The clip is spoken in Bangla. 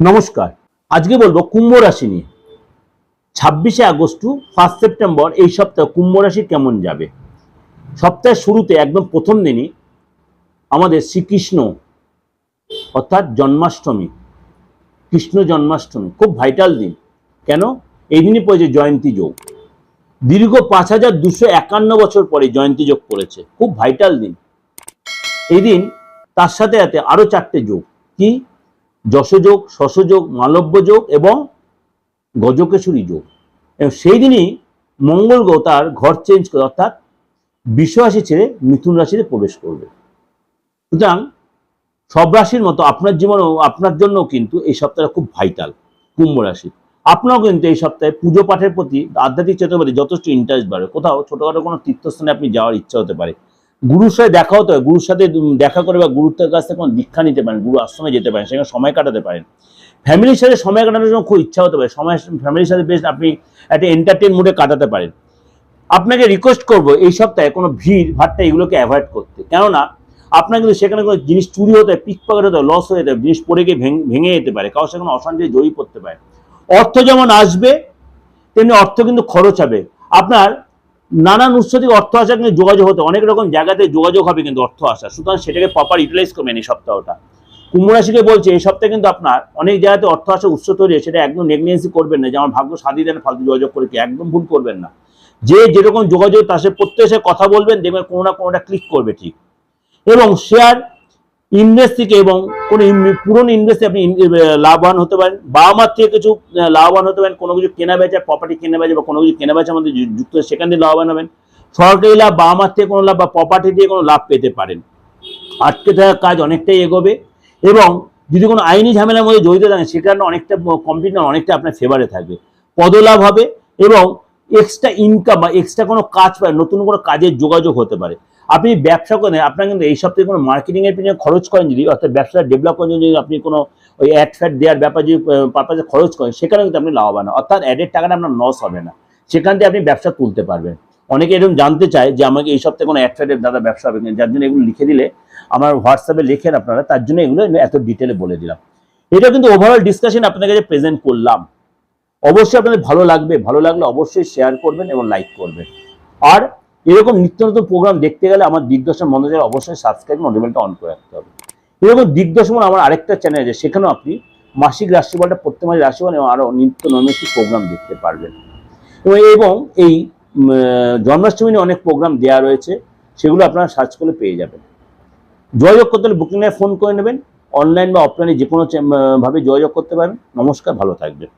নমস্কার। আজকে বলব কুম্ভ রাশি নিয়ে। ছাব্বিশে আগস্ট টু ফার্স্ট সেপ্টেম্বর এই সপ্তাহে কুম্ভ রাশি কেমন যাবে? সপ্তাহের শুরুতে একদম প্রথম দিনই আমাদের শ্রীকৃষ্ণ, অর্থাৎ জন্মাষ্টমী, কৃষ্ণ জন্মাষ্টমী, খুব ভাইটাল দিন। কেন? এই দিনই পড়েছে জয়ন্তী যোগ। দীর্ঘ পাঁচ হাজার দুশো একান্ন বছর পরে জয়ন্তী যোগ পড়েছে। খুব ভাইটাল দিন। এই দিন তার সাথে সাথে আরও চারটে যোগ। কি? যশযোগ শশযোগ মালব্য যোগ এবং গজকেশরী যোগ। এবং সেই দিনই মঙ্গল গ্রহ তার ঘর চেঞ্জ করে, অর্থাৎ বিশ্ব রাশি ছেড়ে মিথুন রাশিতে প্রবেশ করবে। সুতরাং সব রাশির মতো আপনার জীবনেও, আপনার জন্য কিন্তু এই সপ্তাহটা খুব ভাইটাল কুম্ভ রাশি আপনারাও কিন্তু এই সপ্তাহে পুজো পাঠের প্রতি আধ্যাত্মিক প্রতি যথেষ্ট ইন্টারেস্ট বাড়বে। কোথাও ছোটখাটো কোনো তীর্থস্থানে আপনি যাওয়ার ইচ্ছা হতে পারে। গুরুর সাথে দেখা হতে হয়, গুরুর সাথে দেখা করে বা গুরুর কাছ থেকে কোনো দীক্ষা নিতে পারেন, গুরু আশ্রমে যেতে পারেন, সেখানে সময় কাটাতে পারেন। ফ্যামিলির সাথে সময় কাটানোর জন্য খুব ইচ্ছা হতে পারে সময় ফ্যামিলির সাথে বেশ আপনি একটা এন্টারটেন মুডে কাটাতে পারেন। আপনাকে রিকোয়েস্ট করব এই সপ্তাহে কোনো ভিড় ভাট্টা এগুলোকে অ্যাভয়েড করতে। কেননা, আপনার কিন্তু সেখানে কোনো জিনিস চুরি হতে হয় পিক পকেট হতে হয় লস হয়ে যেতে হয়, জিনিস পড়ে গিয়ে ভেঙে যেতে পারে, কারও সেখানে অশান্তি জয়ী করতে পারে। অর্থ যেমন আসবে, তেমনি অর্থ কিন্তু খরচ হবে। আপনার নানান উৎস থেকে অর্থ আসা, কিন্তু যোগাযোগ হতে অনেক রকম জায়গাতে যোগাযোগ হবে কিন্তু অর্থ আসা। সুতরাং সেটাকে প্রপার ইউটিলাইজ করবেন এই সপ্তাহটা। কুম্ভ রাশিকে বলছে, এই সপ্তাহে কিন্তু আপনার অনেক জায়গাতে অর্থ আসা, উৎস তৈরি সেটা একদম নেগলিয়েন্সি করবেন না। যে আমার ভাগ্য সাদী দেন, ফালতু যোগাযোগ করে কি, একদম ভুল করবেন না। যে যেরকম যোগাযোগ, তার সে প্রত্যেকের কথা বলবেন, দেখবেন কোনো না কোনোটা ক্লিক করবে ঠিক। এবং শেয়ার ইনভেস্ট থেকে এবং কোনো পুরনো ইনভেস্টে আপনি লাভবান হতে পারেন। বাবা মার থেকে কিছু লাভবান হতে পারেন, কোনো কিছু কেনা বেচা প্রপার্টি কেনা বেচা বা কোনো কিছু কেনা বেচার মধ্যে যুক্ত সেখান থেকে লাভবান হবেন। সরকারি লাভ বাবা মার থেকে কোনো লাভ বা প্রপার্টি দিয়ে কোনো লাভ পেতে পারেন। আটকে থাকা কাজ অনেকটাই এগোবে এবং যদি কোনো আইনি ঝামেলার মধ্যে জড়িত থাকেন সেখানে অনেকটা কম্পিউটার অনেকটা আপনার ফেভারে থাকবে। পদলাভ হবে এবং এক্সট্রা ইনকাম বা এক্সট্রা কোনো কাজ পায় নতুন কোনো কাজের যোগাযোগ হতে পারে। আপনি ব্যবসা করেন, আপনার কিন্তু এই সপ্তাহে কোনো মার্কেটিং এর পিছনে খরচ করেন যদি, অর্থাৎ ব্যবসা ডেভেলপ করেন যদি আপনি কোনো ওই অ্যাড ফ্যাট দেওয়ার ব্যাপার যদি পারপাসে খরচ করেন সেখানে কিন্তু আপনি লাভবান। অর্থাৎ অ্যাডের টাকাটা আপনার লস হবে না। সেখান থেকে আপনি ব্যবসা তুলতে পারবেন। অনেকে এরকম জানতে চায় যে, আমাকে এই সপ্তাহে কোনো অ্যাড ফ্যাডের দাদা ব্যবসা হবে যার জন্য এগুলো লিখে দিলে, আমার হোয়াটসঅ্যাপে লেখেন আপনারা, তার জন্য এগুলো এত ডিটেলে বলে দিলাম। এটা কিন্তু ওভারঅল ডিসকাশন আপনাদের কাছে প্রেজেন্ট করলাম। অবশ্যই আপনাদের ভালো লাগবে। ভালো লাগলে অবশ্যই শেয়ার করবেন এবং লাইক করবেন। আর এরকম নিত্য নতুন প্রোগ্রাম দেখতে গেলে আমার দিগদর্শন মনোযোগ অবশ্যই সাবস্ক্রাইব নোটিফিকেশনটা অন করে রাখতে হবে। এরকম দিগদর্শন আমার আরেকটা চ্যানেল আছে, সেখানেও আপনি মাসিক রাশিফলটা প্রত্যেক মাসে রাশিফল এবং আরও নিত্য নৈমিত্তিক প্রোগ্রাম দেখতে পারবেন। এবং এই জন্মাষ্টমী নিয়ে অনেক প্রোগ্রাম দেওয়া রয়েছে, সেগুলো আপনারা সার্চ করে পেয়ে যাবেন। যোগাযোগ করতে হলে বুকিং ফোন করে নেবেন। অনলাইন বা অফলাইনে যে কোনো ভাবে যোগাযোগ করতে পারেন। নমস্কার, ভালো থাকবেন।